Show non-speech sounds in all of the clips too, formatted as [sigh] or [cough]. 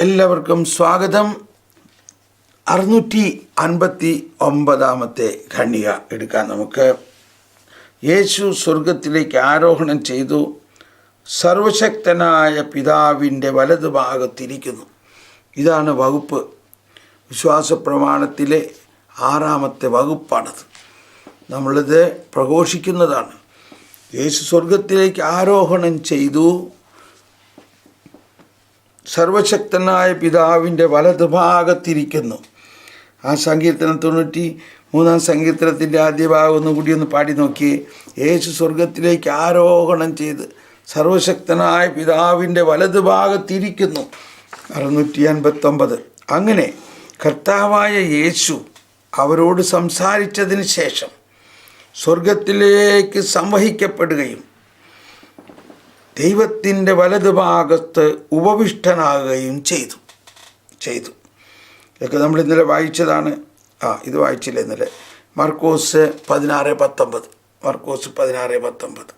എല്ലാവർക്കും സ്വാഗതം. അറുന്നൂറ്റി അൻപത്തി ഒമ്പതാമത്തെ ഖണ്ണിക എടുക്കാം നമുക്ക്. യേശു സ്വർഗത്തിലേക്ക് ആരോഹണം ചെയ്തു. സർവശക്തനായ പിതാവിന്റെ വലതുഭാഗത്തിരിക്കുന്നു ഇതാണ് വകുപ്പ്. വിശ്വാസ പ്രമാണത്തിലെ ആറാമത്തെ വകുപ്പാണത്. നമ്മളിത് പ്രഘോഷിക്കുന്നതാണ്. യേശു സ്വർഗത്തിലേക്ക് ആരോഹണം ചെയ്തു. സർവശക്തനായ പിതാവിന്റെ വലതുഭാഗത്തിരിക്കുന്നു. ആ സങ്കീർത്തനം തൊണ്ണൂറ്റി മൂന്നാം സങ്കീർത്തനത്തിന്റെ ആദ്യ ഭാഗം ഒന്ന് കൂടി ഒന്ന് പാടി നോക്കിയേ. യേശു സ്വർഗത്തിലേക്ക് ആരോഹണം ചെയ്ത് സർവശക്തനായ പിതാവിന്റെ വലതുഭാഗത്തിരിക്കുന്നു. അറുന്നൂറ്റി അൻപത്തൊമ്പത് അങ്ങനെ കർത്താവായ യേശു അവരോട് സംസാരിച്ചതിന് ശേഷം സ്വർഗത്തിലേക്ക് സംവഹിക്കപ്പെടുകയും ദൈവത്തിന്റെ വലതുഭാഗത്ത് ഉപവിഷ്ടനാകുകയും ചെയ്തു. ചെയ്തു. ഇതൊക്കെ നമ്മൾ ഇന്നലെ വായിച്ചതാണ്. ആ ഇത് വായിച്ചില്ല ഇന്നലെ. മർക്കോസ് പതിനാറ് പത്തൊമ്പത്. മർക്കോസ് പതിനാറ് പത്തൊമ്പത്.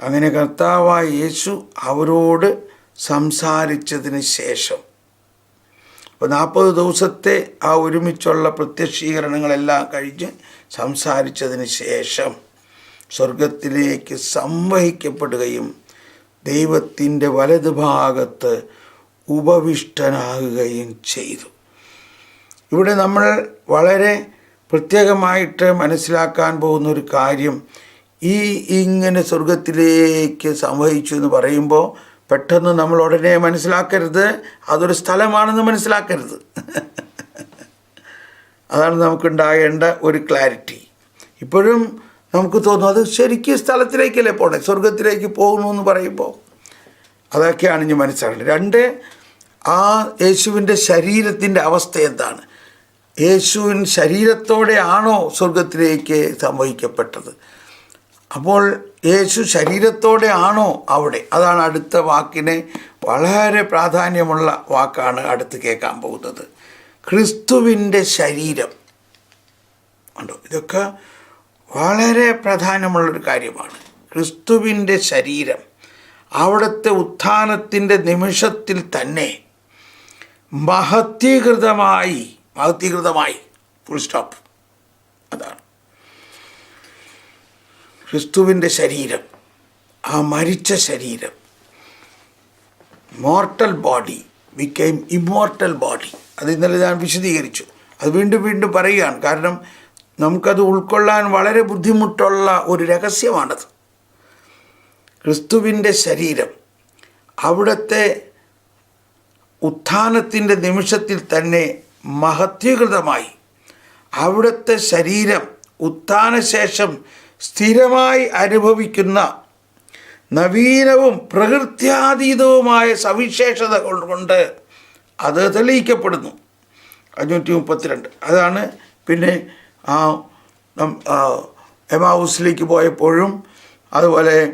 അങ്ങനെ കർത്താവായ യേശു അവരോട് സംസാരിച്ചതിന് ശേഷം. അപ്പോൾ നാൽപ്പത് ദിവസത്തെ ആ ഒരുമിച്ചുള്ള പ്രത്യക്ഷീകരണങ്ങളെല്ലാം കഴിഞ്ഞ് സംസാരിച്ചതിന് ശേഷം സ്വർഗത്തിലേക്ക് സംവഹിക്കപ്പെടുകയും ദൈവത്തിന്റെ വലതുഭാഗത്ത് ഉപവിഷ്ടനാകുകയും ചെയ്തു. ഇവിടെ നമ്മൾ വളരെ പ്രത്യേകമായിട്ട് മനസ്സിലാക്കാൻ പോകുന്ന ഒരു കാര്യം ഈ ഇങ്ങനെ സ്വർഗത്തിലേക്ക് സംവഹിച്ചു എന്ന് പറയുമ്പോൾ പെട്ടെന്ന് നമ്മൾ ഉടനെ മനസ്സിലാക്കരുത് അതൊരു സ്ഥലമാണെന്ന് മനസ്സിലാക്കരുത്. [laughs] അതാണ് നമുക്കുണ്ടാകേണ്ട ഒരു ക്ലാരിറ്റി. ഇപ്പോഴും നമുക്ക് തോന്നും അത് ശരിക്കും സ്ഥലത്തിലേക്കല്ലേ പോണേ? സ്വർഗത്തിലേക്ക് പോകുന്നു എന്ന് പറയുമ്പോൾ. അതൊക്കെയാണ് ഇനി മനസ്സിലാക്കേണ്ടത്. രണ്ട് ആ യേശുവിന്റെ ശരീരത്തിന്റെ അവസ്ഥ എന്താണ്? യേശുവിൻ ശരീരത്തോടെയാണോ സ്വർഗത്തിലേക്ക് സംഭവിക്കപ്പെട്ടത് അപ്പോൾ യേശു ശരീരത്തോടെ ആണോ അവിടെ? അതാണ് അടുത്ത വാക്കിനെ വളരെ പ്രാധാന്യമുള്ള വാക്കാണ് അടുത്ത് കേൾക്കാൻ പോകുന്നത്. ക്രിസ്തുവിന്റെ ശരീരം. ഉണ്ടോ ഇതൊക്കെ വളരെ പ്രധാനമുള്ളൊരു കാര്യമാണ്. ക്രിസ്തുവിന്റെ ശരീരം അവിടുത്തെ ഉത്ഥാനത്തിന്റെ നിമിഷത്തിൽ തന്നെ മഹത്വീകൃതമായി മഹത്വീകൃതമായി ഫുൾ സ്റ്റോപ്പ് അതാണ്. ക്രിസ്തുവിന്റെ ശരീരം ആ മരിച്ച ശരീരം mortal body became immortal body അത് ഇന്നലെ ഞാൻ വിശദീകരിച്ചു. അത് വീണ്ടും വീണ്ടും പറയുകയാണ്. കാരണം നമുക്കത് ഉൾക്കൊള്ളാൻ വളരെ ബുദ്ധിമുട്ടുള്ള ഒരു രഹസ്യമാണത്. ക്രിസ്തുവിന്റെ ശരീരം അവിടുത്തെ ഉത്ഥാനത്തിന്റെ നിമിഷത്തിൽ തന്നെ മഹത്വീകൃതമായി. അവിടുത്തെ ശരീരം ഉത്ഥാനശേഷം സ്ഥിരമായി അനുഭവിക്കുന്ന നവീനവും പ്രകൃത്യാതീതവുമായ സവിശേഷതകൾ കൊണ്ട് അത് തെളിയിക്കപ്പെടുന്നു. അഞ്ഞൂറ്റി മുപ്പത്തിരണ്ട് അതാണ് പിന്നെ ആ എമാവൂസിലേക്ക് പോയപ്പോഴും അതുപോലെ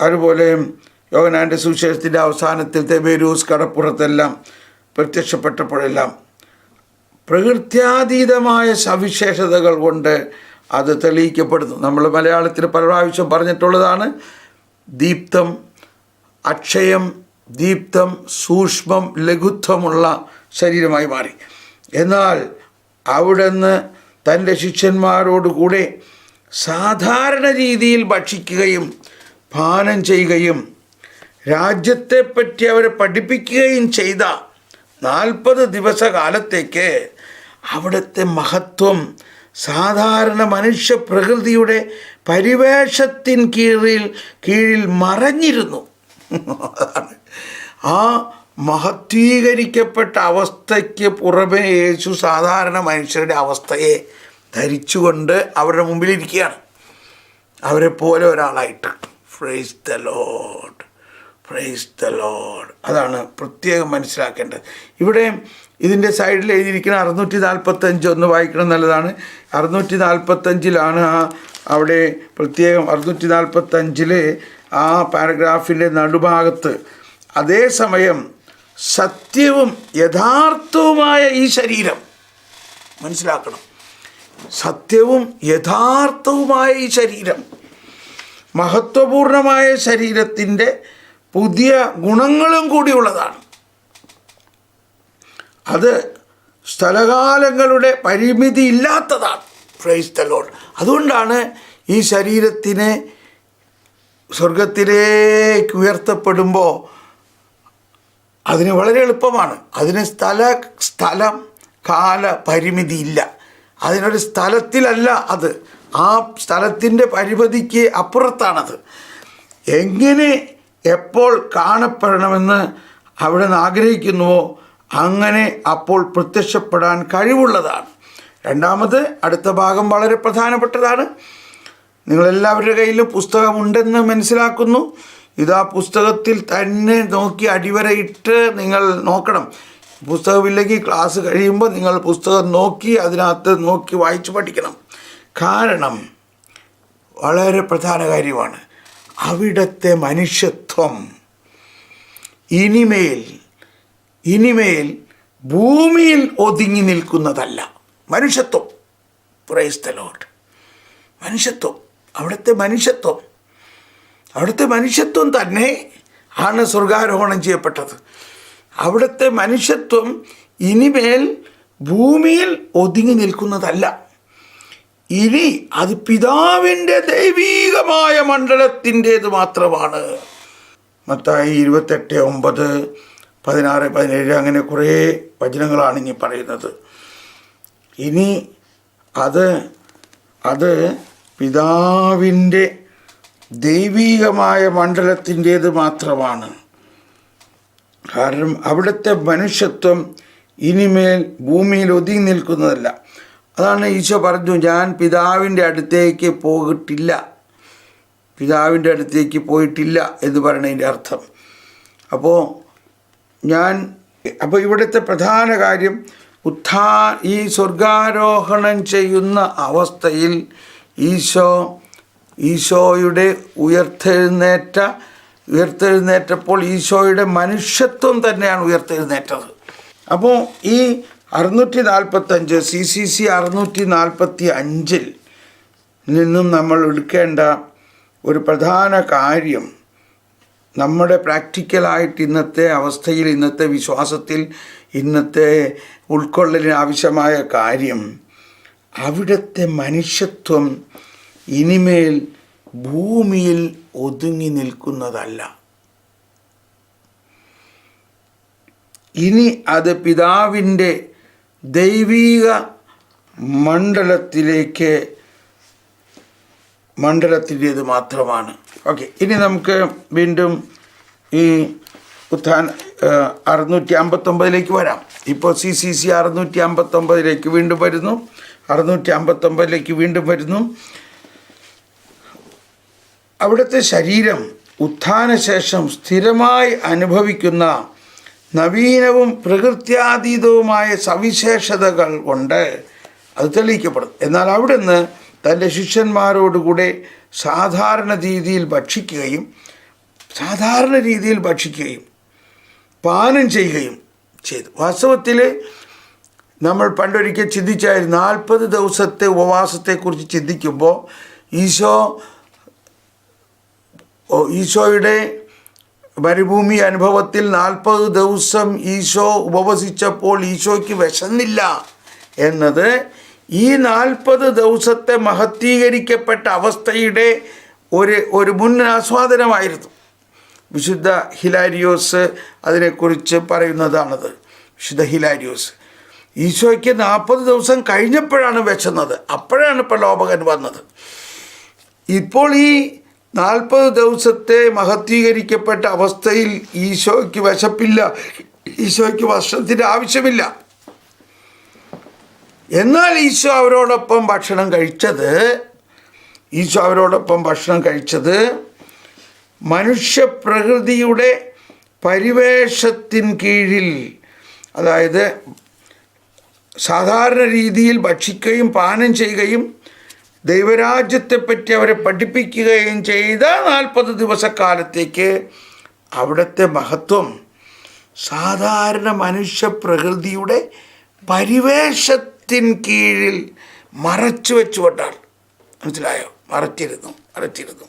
അതുപോലെ യോഗനാന്റെ സുവിശേഷത്തിന്റെ അവസാനത്തിൽ തെബേരൂസ് കടപ്പുറത്തെല്ലാം പ്രത്യക്ഷപ്പെട്ടപ്പോഴെല്ലാം പ്രകൃത്യാതീതമായ സവിശേഷതകൾ കൊണ്ട് അത് തെളിയിക്കപ്പെടുന്നു. നമ്മൾ മലയാളത്തിൽ പല പ്രാവശ്യം പറഞ്ഞിട്ടുള്ളതാണ് ദീപ്തം അക്ഷയം ദീപ്തം സൂക്ഷ്മം ലഘുത്വമുള്ള ശരീരമായി മാറി. എന്നാൽ അവിടുന്ന് തന്റെ ശിഷ്യന്മാരോടുകൂടെ സാധാരണ രീതിയിൽ ഭക്ഷിക്കുകയും പാനം ചെയ്യുകയും രാജ്യത്തെപ്പറ്റി അവരെ പഠിപ്പിക്കുകയും ചെയ്ത നാൽപ്പത് ദിവസകാലത്തേക്ക് അവിടുത്തെ മഹത്വം സാധാരണ മനുഷ്യ പ്രകൃതിയുടെ പരിവേഷത്തിൻ കീഴിൽ കീഴിൽ മറഞ്ഞിരുന്നു. [laughs] ആ മഹത്വീകരിക്കപ്പെട്ട അവസ്ഥയ്ക്ക് പുറമെ യേശു സാധാരണ മനുഷ്യരുടെ അവസ്ഥയെ ധരിച്ചുകൊണ്ട് അവരുടെ മുമ്പിലിരിക്കുകയാണ്. അവരെ പോലെ ഒരാളായിട്ട്. Praise the Lord praise the Lord അതാണ് പ്രത്യേകം മനസ്സിലാക്കേണ്ടത്. ഇവിടെ ഇതിന്റെ സൈഡിൽ എഴുതിയിരിക്കുന്ന അറുന്നൂറ്റി നാൽപ്പത്തഞ്ച് ഒന്ന് വായിക്കണം നല്ലതാണ്. അറുന്നൂറ്റി നാൽപ്പത്തഞ്ചിലാണ് ആ അവിടെ പ്രത്യേകം അറുന്നൂറ്റി നാൽപ്പത്തഞ്ചിൽ ആ പാരഗ്രാഫിന്റെ നടുഭാഗത്ത് അതേസമയം സത്യവും യഥാർത്ഥവുമായ ഈ ശരീരം. മനസ്സിലാക്കണം. സത്യവും യഥാർത്ഥവുമായ ഈ ശരീരം. മഹത്വപൂർണമായ ശരീരത്തിന്റെ പുതിയ ഗുണങ്ങളും കൂടിയുള്ളതാണ്. അത് സ്ഥലകാലങ്ങളുടെ പരിമിതി ഇല്ലാത്തതാണ്. പ്രൈസ് ലോഡ് അതുകൊണ്ടാണ് ഈ ശരീരത്തിനെ സ്വർഗത്തിലേക്ക് ഉയർത്തപ്പെടുമ്പോൾ അതിന് വളരെ എളുപ്പമാണ്. അതിന് സ്ഥല സ്ഥലം കാല പരിമിതി ഇല്ല അതിനൊരു സ്ഥലത്തിലല്ല അത്. ആ സ്ഥലത്തിന്റെ പരിമിതിക്ക് അപ്പുറത്താണത്. എങ്ങനെ എപ്പോൾ കാണപ്പെടണമെന്ന് അവിടെ നിന്ന് ആഗ്രഹിക്കുന്നുവോ അങ്ങനെ അപ്പോൾ പ്രത്യക്ഷപ്പെടാൻ കഴിവുള്ളതാണ്. രണ്ടാമത് അടുത്ത ഭാഗം വളരെ പ്രധാനപ്പെട്ടതാണ്. നിങ്ങളെല്ലാവരുടെ കയ്യിലും പുസ്തകമുണ്ടെന്ന് മനസ്സിലാക്കുന്നു. ഇതാ പുസ്തകത്തിൽ തന്നെ നോക്കി അടിവരയിട്ട് നിങ്ങൾ നോക്കണം. പുസ്തകമില്ലെങ്കിൽ ക്ലാസ് കഴിയുമ്പോൾ നിങ്ങൾ പുസ്തകം നോക്കി അതിനകത്ത് നോക്കി വായിച്ച് പഠിക്കണം. കാരണം വളരെ പ്രധാന കാര്യമാണ്. അവിടുത്തെ മനുഷ്യത്വം. ഇനിമേൽ ഇനിമേൽ ഭൂമിയിൽ ഒതുങ്ങി നിൽക്കുന്നതല്ല. മനുഷ്യത്വം. പ്രൈസ് ദ മനുഷ്യത്വം. അവിടുത്തെ മനുഷ്യത്വം. അവിടുത്തെ മനുഷ്യത്വം തന്നെ ആണ് സ്വർഗാരോഹണം ചെയ്യപ്പെട്ടത്. അവിടുത്തെ മനുഷ്യത്വം ഇനിമേൽ ഭൂമിയിൽ ഒതുങ്ങി നിൽക്കുന്നതല്ല. ഇനി അത് പിതാവിന്റെ ദൈവീകമായ മണ്ഡലത്തിന്റേത് മാത്രമാണ്. മത്തായി ഇരുപത്തെട്ട് ഒമ്പത് പതിനാറ് പതിനേഴ് അങ്ങനെ കുറേ വചനങ്ങളാണ് ഇനി പറയുന്നത്. ഇനി അത് അത് പിതാവിന്റെ ദൈവീകമായ മണ്ഡലത്തിന്റേത് മാത്രമാണ്. കാരണം അവിടുത്തെ മനുഷ്യത്വം ഇനിമേൽ ഭൂമിയിൽ ഒതുങ്ങി നിൽക്കുന്നതല്ല. അതാണ് ഈശോ പറഞ്ഞു ഞാൻ പിതാവിന്റെ അടുത്തേക്ക് പോയിട്ടില്ല. പിതാവിന്റെ അടുത്തേക്ക് പോയിട്ടില്ല എന്ന് പറയുന്നതിന്റെ അർത്ഥം. അപ്പോൾ ഞാൻ അപ്പോൾ ഇവിടുത്തെ പ്രധാന കാര്യം ഉത്ഥാ ഈ സ്വർഗാരോഹണം ചെയ്യുന്ന അവസ്ഥയിൽ ഈശോ ഈശോയുടെ ഉയർത്തെഴുന്നേറ്റ ഉയർത്തെഴുന്നേറ്റപ്പോൾ ഈശോയുടെ മനുഷ്യത്വം തന്നെയാണ് ഉയർത്തെഴുന്നേറ്റത്. അപ്പോൾ ഈ അറുന്നൂറ്റി നാൽപ്പത്തഞ്ച് സി സി സി അറുന്നൂറ്റി നാൽപ്പത്തി അഞ്ചിൽ നിന്നും നമ്മൾ എടുക്കേണ്ട ഒരു പ്രധാന കാര്യം നമ്മുടെ പ്രാക്ടിക്കലായിട്ട് ഇന്നത്തെ അവസ്ഥയിൽ ഇന്നത്തെ വിശ്വാസത്തിൽ ഇന്നത്തെ ഉൾക്കൊള്ളലിന് ആവശ്യമായ കാര്യം അവിടുത്തെ മനുഷ്യത്വം ഇനിമേൽ ഭൂമിയിൽ ഒതുങ്ങി നിൽക്കുന്നതല്ല. ഇനി അത് പിതാവിന്റെ ദൈവീക മണ്ഡലത്തിലേക്ക് മണ്ഡലത്തിന്റേത് മാത്രമാണ്. ഓക്കെ ഇനി നമുക്ക് വീണ്ടും ഈ ഉത്ഥാൻ അറുന്നൂറ്റി അമ്പത്തൊമ്പതിലേക്ക് വരാം. ഇപ്പോൾ സി സി സി അറുന്നൂറ്റി അമ്പത്തൊമ്പതിലേക്ക് വീണ്ടും വരുന്നു. അറുന്നൂറ്റി അമ്പത്തൊമ്പതിലേക്ക് വീണ്ടും വരുന്നു. അവിടുത്തെ ശരീരം ഉത്ഥാനശേഷം സ്ഥിരമായി അനുഭവിക്കുന്ന നവീനവും പ്രകൃത്യാതീതവുമായ സവിശേഷതകൾ കൊണ്ട് അത് തെളിയിക്കപ്പെടും. എന്നാൽ അവിടുന്ന് തന്റെ ശിഷ്യന്മാരോടുകൂടെ സാധാരണ രീതിയിൽ ഭക്ഷിക്കുകയും സാധാരണ രീതിയിൽ ഭക്ഷിക്കുകയും പാനം ചെയ്യുകയും ചെയ്തു. വാസ്തവത്തിൽ നമ്മൾ പണ്ടൊരിക്കൽ ചിന്തിച്ചായിരുന്നു നാൽപ്പത് ദിവസത്തെ ഉപവാസത്തെക്കുറിച്ച് ചിന്തിക്കുമ്പോൾ ഈശോ ഈശോയുടെ മരുഭൂമി അനുഭവത്തിൽ നാൽപ്പത് ദിവസം ഈശോ ഉപവസിച്ചപ്പോൾ ഈശോയ്ക്ക് വിശന്നില്ല എന്നത് ഈ നാൽപ്പത് ദിവസത്തെ മഹത്വീകരിക്കപ്പെട്ട അവസ്ഥയുടെ ഒരു ഒരു മുൻ ആസ്വാദനമായിരുന്നു വിശുദ്ധ ഹിലാരിയോസ് അതിനെക്കുറിച്ച് പറയുന്നതാണത്. വിശുദ്ധ ഹിലാരിയോസ് ഈശോയ്ക്ക് നാൽപ്പത് ദിവസം കഴിഞ്ഞപ്പോഴാണ് വിശന്നത്. അപ്പോഴാണ് പ്രലോഭകൻ വന്നത്. ഇപ്പോൾ ഈ നാൽപ്പത് ദിവസത്തെ മഹത്വീകരിക്കപ്പെട്ട അവസ്ഥയിൽ ഈശോയ്ക്ക് വിശപ്പില്ല. ഈശോയ്ക്ക് ഭക്ഷണത്തിന്റെ ആവശ്യമില്ല. എന്നാൽ ഈശോ അവരോടൊപ്പം ഭക്ഷണം കഴിച്ചത് ഈശോ അവരോടൊപ്പം ഭക്ഷണം കഴിച്ചത് മനുഷ്യപ്രകൃതിയുടെ പരിവേഷത്തിൻ കീഴിൽ അതായത് സാധാരണ രീതിയിൽ ഭക്ഷിക്കുകയും പാനം ചെയ്യുകയും ദൈവരാജ്യത്തെപ്പറ്റി അവരെ പഠിപ്പിക്കുകയും ചെയ്ത നാൽപ്പത് ദിവസക്കാലത്തേക്ക് അവിടുത്തെ മഹത്വം സാധാരണ മനുഷ്യ പ്രകൃതിയുടെ പരിവേഷത്തിൻ കീഴിൽ മറച്ചു വെച്ചുകൊണ്ടാണ്. മനസ്സിലായോ? മറച്ചിരുന്നു മറച്ചിരുന്നു.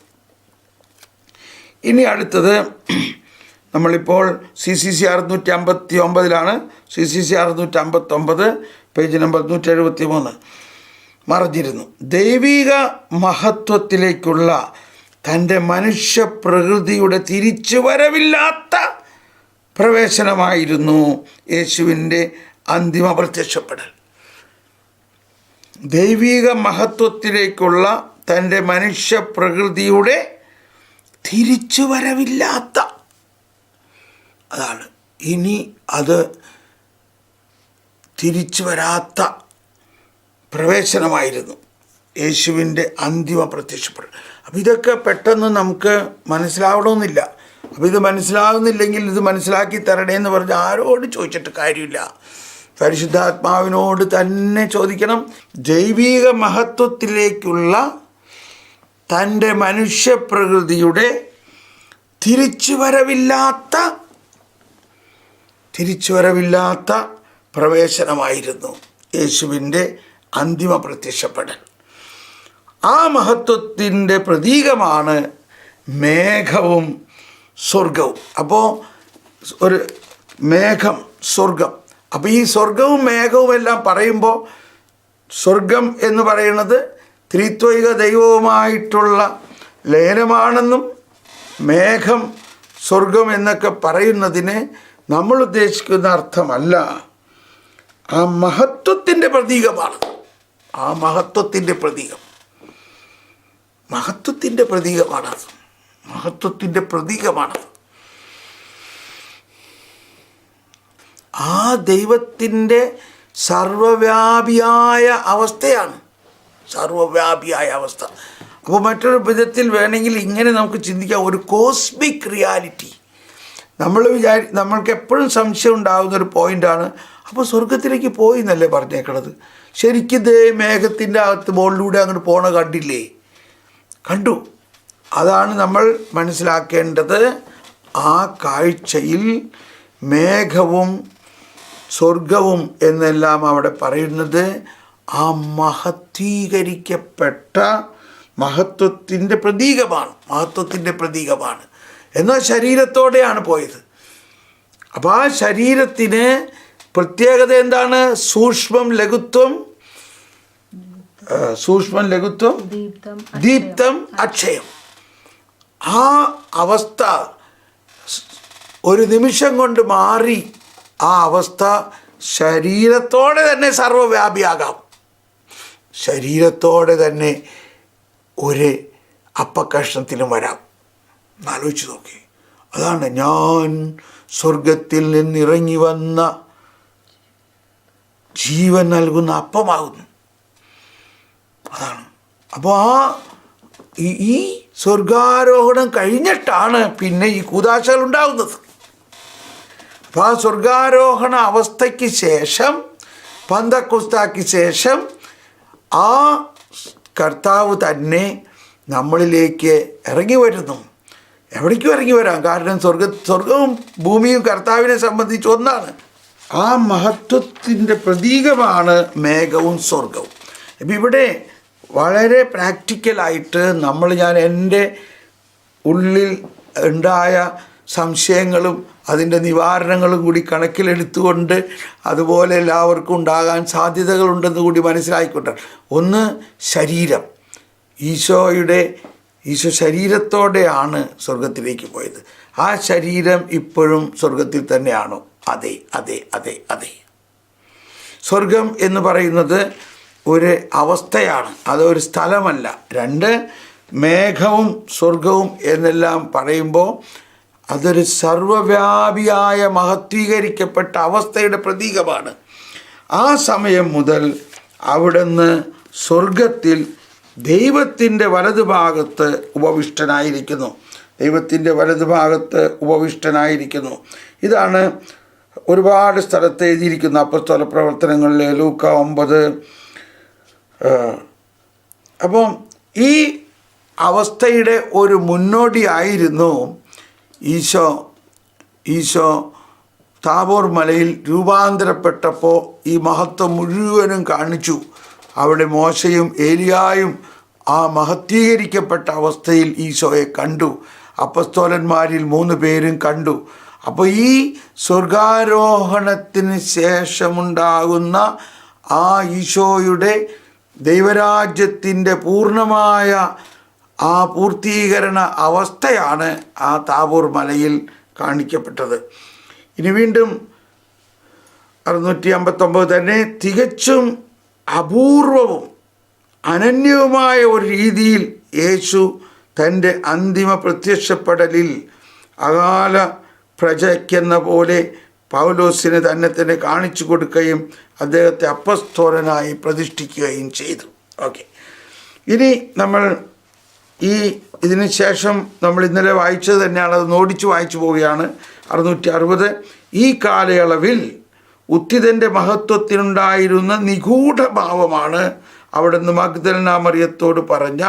ഇനി അടുത്തത് നമ്മളിപ്പോൾ സി സി സി അറുന്നൂറ്റി അമ്പത്തി ഒമ്പതിലാണ് സി സി സി അറുന്നൂറ്റി അമ്പത്തൊമ്പത് പേജ് നമ്പർ നൂറ്റി എഴുപത്തി മൂന്ന് മറഞ്ഞിരുന്നു. ദൈവിക മഹത്വത്തിലേക്കുള്ള തന്റെ മനുഷ്യ പ്രകൃതിയുടെ തിരിച്ചുവരവില്ലാത്ത പ്രവേശനമായിരുന്നു യേശുവിന്റെ അന്തിമ പ്രത്യക്ഷപ്പെടൽ. ദൈവിക മഹത്വത്തിലേക്കുള്ള തന്റെ മനുഷ്യ പ്രകൃതിയുടെ തിരിച്ചുവരവില്ലാത്ത അതാണ്. ഇനി അത് തിരിച്ചു വരാത്ത പ്രവേശനമായിരുന്നു. യേശുവിന്റെ അന്തിമ പ്രത്യക്ഷപ്പെടൽ. അപ്പം ഇതൊക്കെ പെട്ടെന്ന് നമുക്ക് മനസ്സിലാവണമെന്നില്ല. അപ്പം ഇത് മനസ്സിലാവുന്നില്ലെങ്കിൽ ഇത് മനസ്സിലാക്കി തരണേ എന്ന് പറഞ്ഞ് ആരോട് ചോദിച്ചിട്ട് കാര്യമില്ല. പരിശുദ്ധാത്മാവിനോട് തന്നെ ചോദിക്കണം. ജൈവിക മഹത്വത്തിലേക്കുള്ള തന്റെ മനുഷ്യപ്രകൃതിയുടെ തിരിച്ചുവരവില്ലാത്ത തിരിച്ചുവരവില്ലാത്ത പ്രവേശനമായിരുന്നു യേശുവിന്റെ അന്തിമ പ്രത്യക്ഷപ്പെടൽ. ആ മഹത്വത്തിന്റെ പ്രതീകമാണ് മേഘവും സ്വർഗവും അപ്പോൾ ഒരു മേഘം സ്വർഗം അപ്പോൾ ഈ സ്വർഗവും മേഘവും എല്ലാം പറയുമ്പോൾ സ്വർഗം എന്ന് പറയുന്നത് ത്രിത്വൈക ദൈവവുമായിട്ടുള്ള ലയനമാണെന്നും മേഘം സ്വർഗം എന്നൊക്കെ പറയുന്നതിന് നമ്മൾ ഉദ്ദേശിക്കുന്ന അർത്ഥമല്ല. ആ മഹത്വത്തിന്റെ പ്രതീകമാണ്. ആ മഹത്വത്തിന്റെ പ്രതീകം. മഹത്വത്തിന്റെ പ്രതീകമാണത് മഹത്വത്തിന്റെ പ്രതീകമാണത് ആ ദൈവത്തിന്റെ സർവവ്യാപിയായ അവസ്ഥയാണ്. സർവവ്യാപിയായ അവസ്ഥ. അപ്പോൾ മറ്റൊരു വിധത്തിൽ വേണമെങ്കിൽ ഇങ്ങനെ നമുക്ക് ചിന്തിക്കാം. ഒരു കോസ്മിക് റിയാലിറ്റി. നമ്മൾ വിചാരി നമ്മൾക്ക് എപ്പോഴും സംശയം ഉണ്ടാകുന്ന ഒരു പോയിന്റാണ് അപ്പോൾ സ്വർഗത്തിലേക്ക് പോയി എന്നല്ലേ പറഞ്ഞേക്കണത്? ശരിക്കും ദേ മേഘത്തിന്റെ അകത്ത് ബോളിലൂടെ അങ്ങോട്ട് പോണ കണ്ടില്ലേ? കണ്ടു. അതാണ് നമ്മൾ മനസ്സിലാക്കേണ്ടത്. ആ കാഴ്ചയിൽ മേഘവും സ്വർഗവും എന്നെല്ലാം അവിടെ പറയുന്നത് ആ മഹത്വീകരിക്കപ്പെട്ട മഹത്വത്തിന്റെ പ്രതീകമാണ്. മഹത്വത്തിന്റെ പ്രതീകമാണ്. എന്നാൽ ശരീരത്തോടെയാണ് പോയത്. അപ്പോൾ ആ ശരീരത്തിന് പ്രത്യേകത എന്താണ്? സൂക്ഷ്മം ലഘുത്വം സൂക്ഷ്മം ലഘുത്വം ദീപ്തം ദീപ്തം അക്ഷയം. ആ അവസ്ഥ ഒരു നിമിഷം കൊണ്ട് മാറി ആ അവസ്ഥ ശരീരത്തോടെ തന്നെ സർവവ്യാപിയാകാം. ശരീരത്തോടെ തന്നെ ഒരു അപ്പക്കഷ്ണത്തിലും വരാം. എന്നാലോചിച്ച് നോക്കി. അതാണ് ഞാൻ സ്വർഗത്തിൽ നിന്നിറങ്ങി വന്ന ജീവൻ നൽകുന്ന അപ്പമാകുന്നു. അതാണ്. അപ്പോൾ ആ ഈ സ്വർഗാരോഹണം കഴിഞ്ഞിട്ടാണ് പിന്നെ ഈ കൂതാശകൾ ഉണ്ടാകുന്നത്. അപ്പോൾ ആ സ്വർഗാരോഹണ അവസ്ഥയ്ക്ക് ശേഷം പന്തക്കുസ്താക്ക് ശേഷം ആ കർത്താവ് തന്നെ നമ്മളിലേക്ക് ഇറങ്ങി വരുന്നു. എവിടേക്കും ഇറങ്ങി വരാം. കാരണം സ്വർഗ സ്വർഗവും ഭൂമിയും കർത്താവിനെ സംബന്ധിച്ച് ഒന്നാണ്. ആ മഹത്വത്തിന്റെ പ്രതീകമാണ് മേഘവും സ്വർഗവും അപ്പം ഇവിടെ വളരെ പ്രാക്ടിക്കലായിട്ട് നമ്മൾ ഞാൻ എന്റെ ഉള്ളിൽ ഉണ്ടായ സംശയങ്ങളും അതിന്റെ നിവാരണങ്ങളും കൂടി കണക്കിലെടുത്തുകൊണ്ട് അതുപോലെ എല്ലാവർക്കും ഉണ്ടാകാൻ സാധ്യതകളുണ്ടെന്ന് കൂടി മനസ്സിലായിക്കൊണ്ടാണ്. ഒന്ന് ശരീരം. ഈശോയുടെ ഈശോ ശരീരത്തോടെയാണ് സ്വർഗത്തിലേക്ക് പോയത്. ആ ശരീരം ഇപ്പോഴും സ്വർഗത്തിൽ തന്നെയാണോ? അതെ അതെ അതെ അതെ. സ്വർഗം എന്ന് പറയുന്നത് ഒരു അവസ്ഥയാണ്. അതൊരു സ്ഥലമല്ല. രണ്ട് മേഘവും സ്വർഗവും എന്നെല്ലാം പറയുമ്പോൾ അതൊരു സർവവ്യാപിയായ മഹത്വീകരിക്കപ്പെട്ട അവസ്ഥയുടെ പ്രതീകമാണ്. ആ സമയം മുതൽ അവിടുന്ന് സ്വർഗത്തിൽ ദൈവത്തിന്റെ വലതുഭാഗത്ത് ഉപവിഷ്ടനായിരിക്കുന്നു. ദൈവത്തിന്റെ വലതുഭാഗത്ത് ഉപവിഷ്ടനായിരിക്കുന്നു. ഇതാണ് ഒരുപാട് സ്ഥലത്ത് എഴുതിയിരിക്കുന്ന അപ്പസ്തോല പ്രവർത്തനങ്ങളിൽ ലൂക്ക ഒമ്പത്. അപ്പം ഈ അവസ്ഥയുടെ ഒരു മുന്നോടിയായിരുന്നു ഈശോ ഈശോ താബോർ മലയിൽ രൂപാന്തരപ്പെട്ടപ്പോൾ ഈ മഹത്വം മുഴുവനും കാണിച്ചു. അവിടെ മോശയും ഏലിയായും ആ മഹത്വീകരിക്കപ്പെട്ട അവസ്ഥയിൽ ഈശോയെ കണ്ടു. അപ്പസ്തോലന്മാരിൽ മൂന്ന് പേരും കണ്ടു. അപ്പോൾ ഈ സ്വർഗാരോഹണത്തിന് ശേഷമുണ്ടാകുന്ന ആ ഈശോയുടെ ദൈവരാജ്യത്തിന്റെ പൂർണമായ ആ പൂർത്തീകരണ അവസ്ഥയാണ് ആ താബൂർ മലയിൽ കാണിക്കപ്പെട്ടത്. ഇനി വീണ്ടും അറുന്നൂറ്റി അമ്പത്തൊമ്പത് തന്നെ തികച്ചും അപൂർവവും അനന്യവുമായ ഒരു രീതിയിൽ യേശു തന്റെ അന്തിമ പ്രത്യക്ഷപ്പെടലിൽ അകാല പ്രജയ്ക്കെന്ന പോലെ പൗലോസിന് തന്നെ തന്നെ കാണിച്ചു കൊടുക്കുകയും അദ്ദേഹത്തെ അപ്പസ്തോലനായി പ്രതിഷ്ഠിക്കുകയും ചെയ്തു. ഓക്കെ. ഇനി നമ്മൾ ഈ ഇതിന് ശേഷം നമ്മൾ ഇന്നലെ വായിച്ചത് തന്നെയാണ്. അത് നോടിച്ച് വായിച്ചു പോവുകയാണ്. അറുന്നൂറ്റി അറുപത് ഈ കാലയളവിൽ ഉത്തിതന്റെ മഹത്വത്തിനുണ്ടായിരുന്ന നിഗൂഢഭാവമാണ് അവിടുന്ന് മഗ്ദലന മറിയത്തോട് പറഞ്ഞ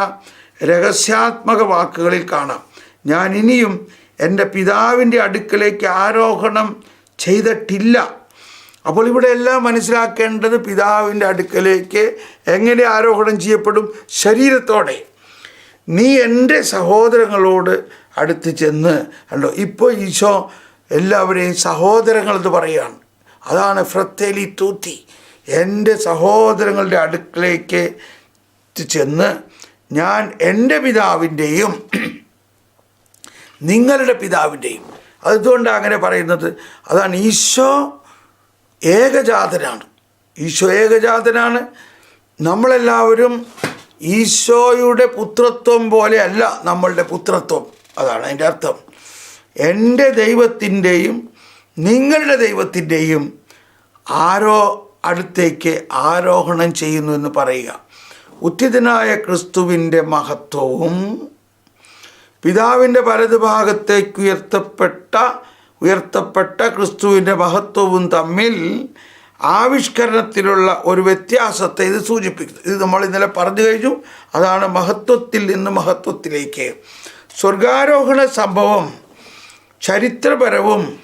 രഹസ്യാത്മക വാക്കുകളിൽ കാണാം. ഞാൻ ഇനിയും എന്റെ പിതാവിന്റെ അടുക്കലേക്ക് ആരോഹണം ചെയ്തിട്ടില്ല. അപ്പോൾ ഇവിടെ എല്ലാം മനസ്സിലാക്കേണ്ടത് പിതാവിന്റെ അടുക്കലേക്ക് എങ്ങനെ ആരോഹണം ചെയ്യപ്പെടും? ശരീരത്തോടെ. നീ എന്റെ സഹോദരങ്ങളോട് അടുത്ത് ചെന്ന് അല്ലോ ഇപ്പോൾ ഈശോ എല്ലാവരെയും സഹോദരങ്ങളെന്ന് പറയുകയാണ്. അതാണ് ഫ്രത്തേലി തൂത്തി. എന്റെ സഹോദരങ്ങളുടെ അടുക്കിലേക്ക് ചെന്ന് ഞാൻ എന്റെ പിതാവിന്റെയും നിങ്ങളുടെ പിതാവിന്റെയും. അതുകൊണ്ടാണ് അങ്ങനെ പറയുന്നത്. അതാണ് ഈശോ ഏകജാതനാണ്. ഈശോ ഏകജാതനാണ്. നമ്മളെല്ലാവരും ഈശോയുടെ പുത്രത്വം പോലെയല്ല നമ്മളുടെ പുത്രത്വം. അതാണ് അതിന്റെ അർത്ഥം. എന്റെ ദൈവത്തിന്റെയും നിങ്ങളുടെ ദൈവത്തിന്റെയും ആരോ അടുത്തേക്ക് ആരോഹണം ചെയ്യുന്നു എന്ന് പറയുക. ഉത്തിതനായ ക്രിസ്തുവിന്റെ മഹത്വവും പിതാവിന്റെ വലതുഭാഗത്തേക്ക് ഉയർത്തപ്പെട്ട ഉയർത്തപ്പെട്ട ക്രിസ്തുവിന്റെ മഹത്വവും തമ്മിൽ ആവിഷ്കരണത്തിലുള്ള ഒരു വ്യത്യാസത്തെ ഇത് സൂചിപ്പിക്കുന്നു. ഇത് നമ്മൾ ഇന്നലെ പറഞ്ഞു കഴിഞ്ഞു. അതാണ് മഹത്വത്തിൽ നിന്ന് മഹത്വത്തിലേക്ക്. സ്വർഗാരോഹണ സംഭവം ചരിത്രപരവും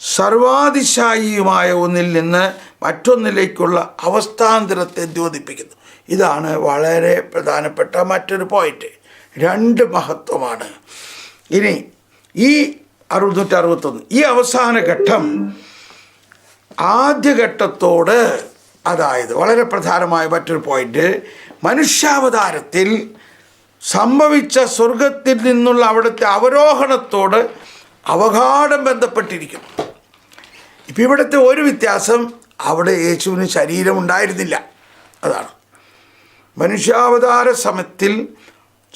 സർവാതിശായിയുമായ ഒന്നിൽ നിന്ന് മറ്റൊന്നിലേക്കുള്ള അവസ്ഥാന്തരത്തെ ദ്യോതിപ്പിക്കുന്നു. ഇതാണ് വളരെ പ്രധാനപ്പെട്ട മറ്റൊരു പോയിന്റ് രണ്ട് മഹത്വമാണ്. ഇനി ഈ അറുന്നൂറ്റി അറുപത്തൊന്ന് ഈ അവസാന ഘട്ടം ആദ്യഘട്ടത്തോട് അതായത് വളരെ പ്രധാനമായ മറ്റൊരു പോയിന്റ് മനുഷ്യാവതാരത്തിൽ സംഭവിച്ച സ്വർഗത്തിൽ നിന്നുള്ള അവിടുത്തെ അവരോഹണത്തോട് അവഗാഠം ബന്ധപ്പെട്ടിരിക്കുന്നു. ഇപ്പം ഇവിടുത്തെ ഒരു വ്യത്യാസം അവിടെ യേശുവിന് ശരീരം ഉണ്ടായിരുന്നില്ല അതാണ്. മനുഷ്യാവതാര സമയത്തിൽ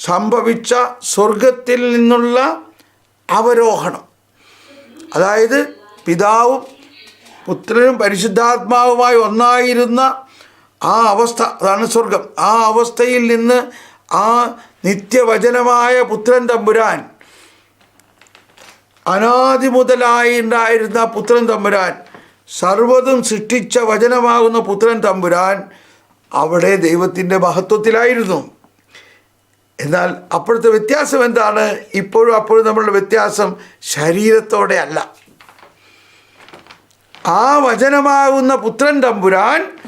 സംഭവിച്ച സ്വർഗത്തിൽ നിന്നുള്ള അവരോഹണം. അതായത് പിതാവും പുത്രനും പരിശുദ്ധാത്മാവുമായി ഒന്നായിരുന്ന ആ അവസ്ഥ അതാണ് സ്വർഗം ആ അവസ്ഥയിൽ നിന്ന് ആ നിത്യവചനമായ പുത്രൻ തമ്പുരാൻ അനാദി മുതലായി ഉണ്ടായിരുന്ന പുത്രൻ തമ്പുരാൻ സർവതും സൃഷ്ടിച്ച വചനമാകുന്ന പുത്രൻ തമ്പുരാൻ അവിടെ ദൈവത്തിന്റെ മഹത്വത്തിലായിരുന്നു. എന്നാൽ അപ്പോഴത്തെ വ്യത്യാസം എന്താണ്? ഇപ്പോഴും അപ്പോഴും നമ്മളുടെ വ്യത്യാസം ശരീരത്തോടെ അല്ല. ആ വചനമാകുന്ന പുത്രൻ തമ്പുരാൻ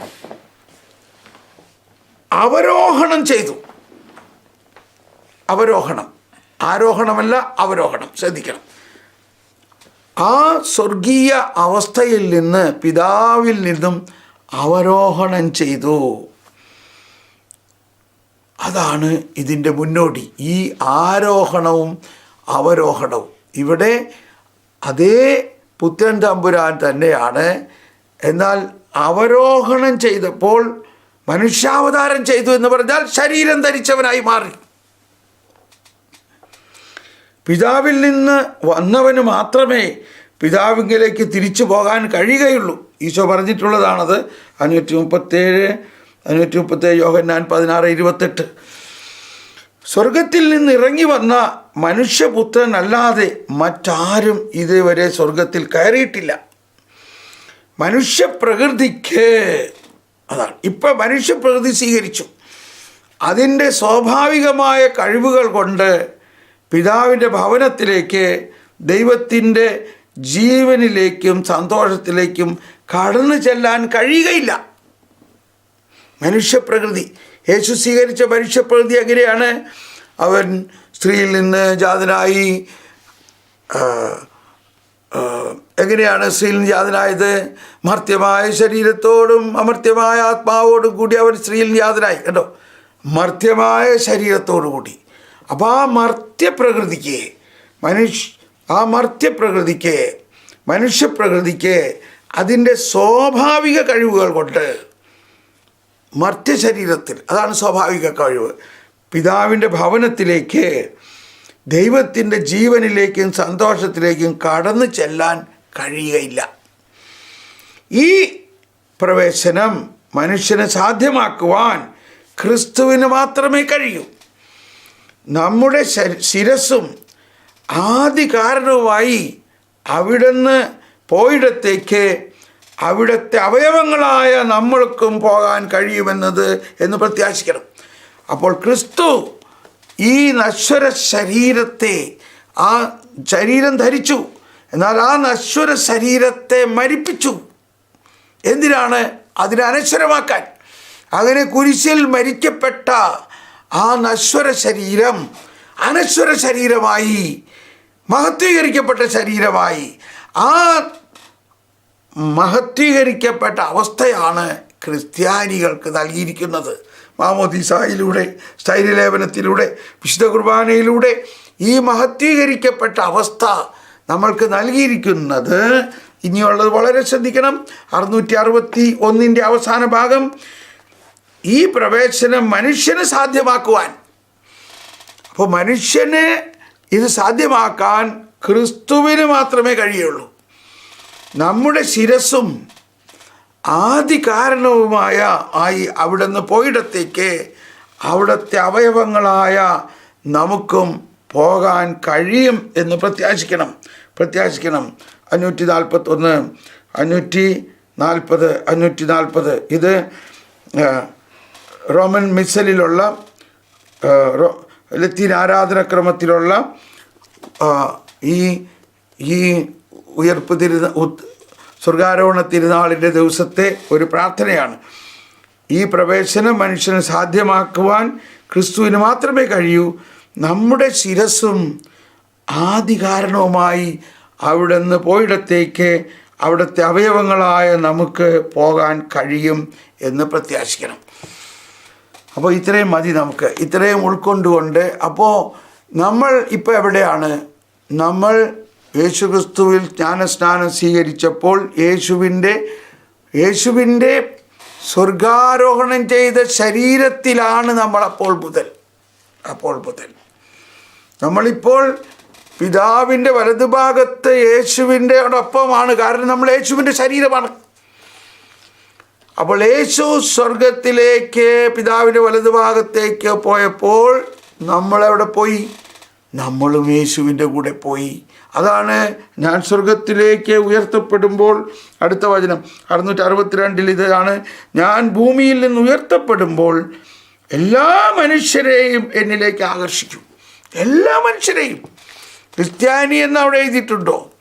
അവരോഹണം ചെയ്തു. അവരോഹണം. ആരോഹണമല്ല അവരോഹണം. ശ്രദ്ധിക്കണം. ആ സ്വർഗീയ അവസ്ഥയിൽ നിന്ന് പിതാവിൽ നിന്നും അവരോഹണം ചെയ്തു. അതാണ് ഇതിന്റെ മുന്നോടി. ഈ ആരോഹണവും അവരോഹണവും. ഇവിടെ അതേ പുത്രൻ തമ്പുരാൻ തന്നെയാണ്. എന്നാൽ അവരോഹണം ചെയ്തപ്പോൾ മനുഷ്യാവതാരം ചെയ്തു എന്ന് പറഞ്ഞാൽ ശരീരം ധരിച്ചവനായി മാറി. പിതാവിൽ നിന്ന് വന്നവന് മാത്രമേ പിതാവിങ്കിലേക്ക് തിരിച്ചു പോകാൻ കഴിയുകയുള്ളൂ. ഈശോ പറഞ്ഞിട്ടുള്ളതാണത്. അഞ്ഞൂറ്റി മുപ്പത്തേഴ് അഞ്ഞൂറ്റി മുപ്പത്തേഴ് യോഹന്നാൻ പതിനാറ് ഇരുപത്തെട്ട്. സ്വർഗത്തിൽ നിന്ന് ഇറങ്ങി വന്ന മനുഷ്യപുത്രൻ അല്ലാതെ മറ്റാരും ഇതുവരെ സ്വർഗത്തിൽ കയറിയിട്ടില്ല. മനുഷ്യപ്രകൃതിക്ക് അതാണ്. ഇപ്പം മനുഷ്യപ്രകൃതി സ്വീകരിച്ചു. അതിന്റെ സ്വാഭാവികമായ കഴിവുകൾ കൊണ്ട് പിതാവിന്റെ ഭവനത്തിലേക്ക് ദൈവത്തിന്റെ ജീവനിലേക്കും സന്തോഷത്തിലേക്കും കടന്നു ചെല്ലാൻ കഴിയുകയില്ല. മനുഷ്യപ്രകൃതി. യേശു സ്വീകരിച്ച മനുഷ്യപ്രകൃതി എങ്ങനെയാണ്? അവൻ സ്ത്രീയിൽ നിന്ന് ജാതനായി എങ്ങനെയാണ് സ്ത്രീയിൽ നിന്ന് ജാതനായത്? മർത്യമായ ശരീരത്തോടും അമർത്യമായ ആത്മാവോടും കൂടി അവൻ സ്ത്രീയിൽ ജാതനായി. കേട്ടോ മർത്യമായ ശരീരത്തോടു കൂടി. അപ്പോൾ ആ മർത്യപ്രകൃതിക്ക് മനുഷ്യ ആ മർത്യപ്രകൃതിക്ക് മനുഷ്യപ്രകൃതിക്ക് അതിന്റെ സ്വാഭാവിക കഴിവുകൾ കൊണ്ട് മർത്യശരീരത്തിൽ. അതാണ് സ്വാഭാവിക കഴിവ്. പിതാവിന്റെ ഭവനത്തിലേക്ക് ദൈവത്തിന്റെ ജീവനിലേക്കും സന്തോഷത്തിലേക്കും കടന്നു ചെല്ലാൻ കഴിയുകയില്ല. ഈ പ്രവേശനം മനുഷ്യനെ സാധ്യമാക്കുവാൻ ക്രിസ്തുവിന് മാത്രമേ കഴിയൂ. നമ്മുടെ ശിരസും ആദി കാരണവുമായി അവിടുന്ന് പോയിടത്തേക്ക് അവിടുത്തെ അവയവങ്ങളായ നമ്മൾക്കും പോകാൻ കഴിയുമെന്നത് എന്ന് പ്രത്യാശിക്കണം. അപ്പോൾ ക്രിസ്തു ഈ നശ്വര ശരീരത്തെ ആ ശരീരം ധരിച്ചു. എന്നാൽ ആ നശ്വര ശരീരത്തെ മരിപ്പിച്ചു. എന്തിനാണ്? അതിനെ അനശ്വരമാക്കാൻ. അങ്ങനെ കുരിശിൽ മരിക്കപ്പെട്ട ആ നശ്വര ശരീരം അനശ്വര ശരീരമായി മഹത്വീകരിക്കപ്പെട്ട ശരീരമായി ആ മഹത്വീകരിക്കപ്പെട്ട അവസ്ഥയാണ് ക്രിസ്ത്യാനികൾക്ക് നൽകിയിരിക്കുന്നത്. മാമോദിസായിലൂടെ സ്ഥൈര്യലേപനത്തിലൂടെ വിശുദ്ധ കുർബാനയിലൂടെ ഈ മഹത്വീകരിക്കപ്പെട്ട അവസ്ഥ നമ്മൾക്ക് നൽകിയിരിക്കുന്നത്. ഇനിയുള്ളത് വളരെ ശ്രദ്ധിക്കണം. അറുന്നൂറ്റി അറുപത്തി ഒന്നിന്റെ അവസാന ഭാഗം. ഈ പ്രവേശനം മനുഷ്യന് സാധ്യമാക്കുവാൻ. അപ്പോൾ മനുഷ്യന് ഇത് സാധ്യമാക്കാൻ ക്രിസ്തുവിന് മാത്രമേ കഴിയുള്ളൂ. നമ്മുടെ ശിരസും ആദി കാരണവുമായ ആയി അവിടെ നിന്ന് പോയിടത്തേക്ക് അവിടുത്തെ അവയവങ്ങളായ നമുക്കും പോകാൻ കഴിയും എന്ന് പ്രത്യാശിക്കണം. പ്രത്യാശിക്കണം. അഞ്ഞൂറ്റി നാൽപ്പത്തൊന്ന് അഞ്ഞൂറ്റി നാൽപ്പത് അഞ്ഞൂറ്റി നാൽപ്പത് ഇത് റോമൻ മിസലിലുള്ള ലത്തീൻ ആരാധനക്രമത്തിലുള്ള ഈ ഈ ഉയർപ്പ് തിരുന സ്വർഗാരോഹണ തിരുനാളിന്റെ ദിവസത്തെ ഒരു പ്രാർത്ഥനയാണ്. ഈ പ്രവേശനം മനുഷ്യന് സാധ്യമാക്കുവാൻ ക്രിസ്തുവിന് മാത്രമേ കഴിയൂ. നമ്മുടെ ശിരസും ആദികാരണവുമായി അവിടെ നിന്ന് പോയിടത്തേക്ക് അവിടുത്തെ അവയവങ്ങളായ നമുക്ക് പോകാൻ കഴിയും എന്ന് പ്രത്യാശിക്കണം. അപ്പോൾ ഇത്രയും മതി നമുക്ക്. ഇത്രയും ഉൾക്കൊണ്ടുകൊണ്ട് അപ്പോൾ നമ്മൾ ഇപ്പോൾ എവിടെയാണ്? നമ്മൾ യേശുക്രിസ്തുവിൽ ജ്ഞാനസ്നാനം സ്വീകരിച്ചപ്പോൾ യേശുവിന്റെ യേശുവിന്റെ സ്വർഗാരോഹണം ചെയ്ത ശരീരത്തിലാണ് നമ്മൾ അപ്പോൾ മുതൽ അപ്പോൾ മുതൽ. നമ്മളിപ്പോൾ പിതാവിന്റെ വലതുഭാഗത്ത് യേശുവിന്റെ ഒപ്പമാണ് കാരണം നമ്മൾ യേശുവിന്റെ ശരീരമാണ്. അപ്പോൾ യേശു സ്വർഗത്തിലേക്ക് പിതാവിന്റെ വലതുഭാഗത്തേക്ക് പോയപ്പോൾ നമ്മളെവിടെ പോയി? നമ്മളും യേശുവിന്റെ കൂടെ പോയി. അതാണ് ഞാൻ സ്വർഗത്തിലേക്ക് ഉയർത്തപ്പെടുമ്പോൾ അടുത്ത വചനം അറുന്നൂറ്റി അറുപത്തിരണ്ടിൽ ഇതാണ് ഞാൻ ഭൂമിയിൽ നിന്ന് ഉയർത്തപ്പെടുമ്പോൾ എല്ലാ മനുഷ്യരെയും എന്നിലേക്ക് ആകർഷിക്കും. എല്ലാ മനുഷ്യരെയും. ക്രിസ്ത്യാനി എന്ന് അവിടെ എഴുതിയിട്ടുണ്ടോ?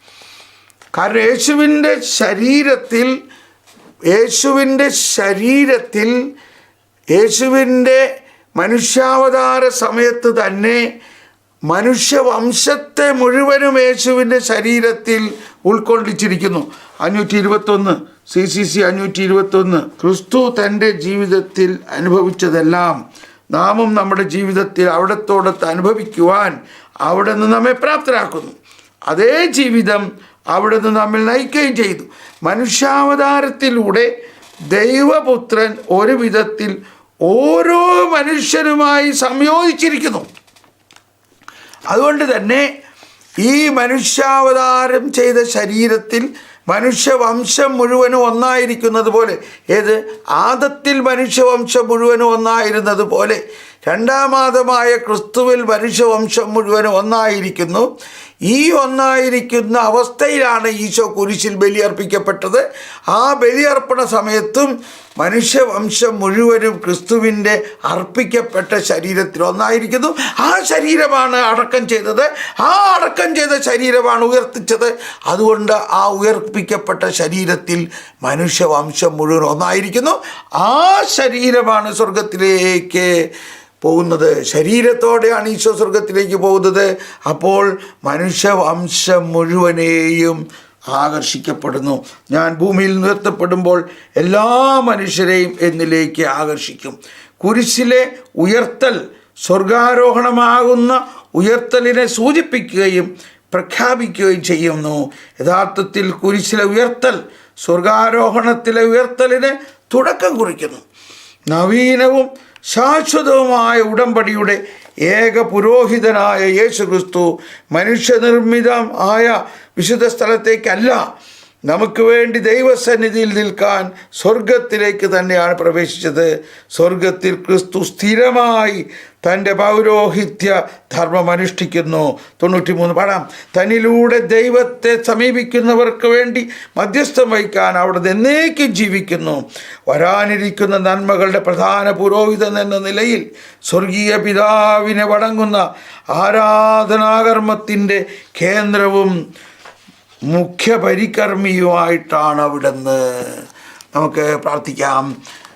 കാരണം യേശുവിന്റെ ശരീരത്തിൽ യേശുവിന്റെ ശരീരത്തിൽ യേശുവിന്റെ മനുഷ്യാവതാര സമയത്ത് തന്നെ മനുഷ്യവംശത്തെ മുഴുവനും യേശുവിന്റെ ശരീരത്തിൽ ഉൾക്കൊള്ളിച്ചിരിക്കുന്നു. അഞ്ഞൂറ്റി ഇരുപത്തൊന്ന് സി സി സി അഞ്ഞൂറ്റി ഇരുപത്തൊന്ന് ക്രിസ്തു തന്റെ ജീവിതത്തിൽ അനുഭവിച്ചതെല്ലാം നാമും നമ്മുടെ ജീവിതത്തിൽ അവിടത്തോടത്ത് അനുഭവിക്കുവാൻ അവിടെ നിന്ന് നമ്മെ പ്രാപ്തരാക്കുന്നു. അതേ ജീവിതം അവിടെ നിന്ന് നമ്മിൽ നയിക്കുകയും ചെയ്തു. മനുഷ്യാവതാരത്തിലൂടെ ദൈവപുത്രൻ ഒരു വിധത്തിൽ ഓരോ മനുഷ്യനുമായി സംയോജിച്ചിരിക്കുന്നു. അതുകൊണ്ട് തന്നെ ഈ മനുഷ്യാവതാരം ചെയ്ത ശരീരത്തിൽ മനുഷ്യവംശം മുഴുവനും ഒന്നായിരിക്കുന്നത് പോലെ ഏത്? ആദത്തിൽ മനുഷ്യവംശം മുഴുവനും ഒന്നായിരുന്നത് പോലെ രണ്ടാമാതമായ ക്രിസ്തുവിൽ മനുഷ്യവംശം മുഴുവനും ഒന്നായിരിക്കുന്നു. ഈ ഒന്നായിരിക്കുന്ന അവസ്ഥയിലാണ് ഈശോ കുരിശിൽ ബലിയർപ്പിക്കപ്പെട്ടത്. ആ ബലിയർപ്പണ സമയത്തും മനുഷ്യവംശം മുഴുവനും ക്രിസ്തുവിന്റെ അർപ്പിക്കപ്പെട്ട ശരീരത്തിൽ ഒന്നായിരിക്കുന്നു. ആ ശരീരമാണ് അടക്കം ചെയ്തത്. ആ അടക്കം ചെയ്ത ശരീരമാണ് ഉയർത്തിച്ചത്. അതുകൊണ്ട് ആ ഉയർപ്പിക്കപ്പെട്ട ശരീരത്തിൽ മനുഷ്യവംശം മുഴുവൻ ഒന്നായിരിക്കുന്നു. ആ ശരീരമാണ് സ്വർഗത്തിലേക്ക് പോകുന്നത്. ശരീരത്തോടെയാണ് ഈശോ സ്വർഗത്തിലേക്ക് പോകുന്നത്. അപ്പോൾ മനുഷ്യവംശം മുഴുവനെയും ആകർഷിക്കപ്പെടുന്നു. ഞാൻ ഭൂമിയിൽ നിർത്തപ്പെടുമ്പോൾ എല്ലാ മനുഷ്യരെയും എന്നിലേക്ക് ആകർഷിക്കും. കുരിശിലെ ഉയർത്തൽ സ്വർഗാരോഹണമാകുന്ന ഉയർത്തലിനെ സൂചിപ്പിക്കുകയും പ്രഖ്യാപിക്കുകയും ചെയ്യുന്നു. യഥാർത്ഥത്തിൽ കുരിശിലെ ഉയർത്തൽ സ്വർഗാരോഹണത്തിലെ ഉയർത്തലിന് തുടക്കം കുറിക്കുന്നു. നവീനവും ശാശ്വതവുമായ ഉടമ്പടിയുടെ ഏക പുരോഹിതനായ യേശു ക്രിസ്തു മനുഷ്യനിർമ്മിതം ആയ വിശുദ്ധ സ്ഥലത്തേക്കല്ല നമുക്ക് വേണ്ടി ദൈവസന്നിധിയിൽ നിൽക്കാൻ സ്വർഗത്തിലേക്ക് തന്നെയാണ് പ്രവേശിച്ചത്. സ്വർഗത്തിൽ ക്രിസ്തു സ്ഥിരമായി തന്റെ പൗരോഹിത്യ ധർമ്മം അനുഷ്ഠിക്കുന്നു. തൊണ്ണൂറ്റി മൂന്ന് പാടാം. തന്നിലൂടെ ദൈവത്തെ സമീപിക്കുന്നവർക്ക് വേണ്ടി മധ്യസ്ഥം വഹിക്കാൻ അവിടെ എന്നേക്കും ജീവിക്കുന്നു. വരാനിരിക്കുന്ന നന്മകളുടെ പ്രധാന പുരോഹിതൻ എന്ന നിലയിൽ സ്വർഗീയ പിതാവിനെ വടങ്ങുന്ന ആരാധനാകർമ്മത്തിന്റെ കേന്ദ്രവും മുഖ്യ പരികർമ്മിയുമായിട്ടാണ് അവിടുന്ന്. നമുക്ക് പ്രാർത്ഥിക്കാം.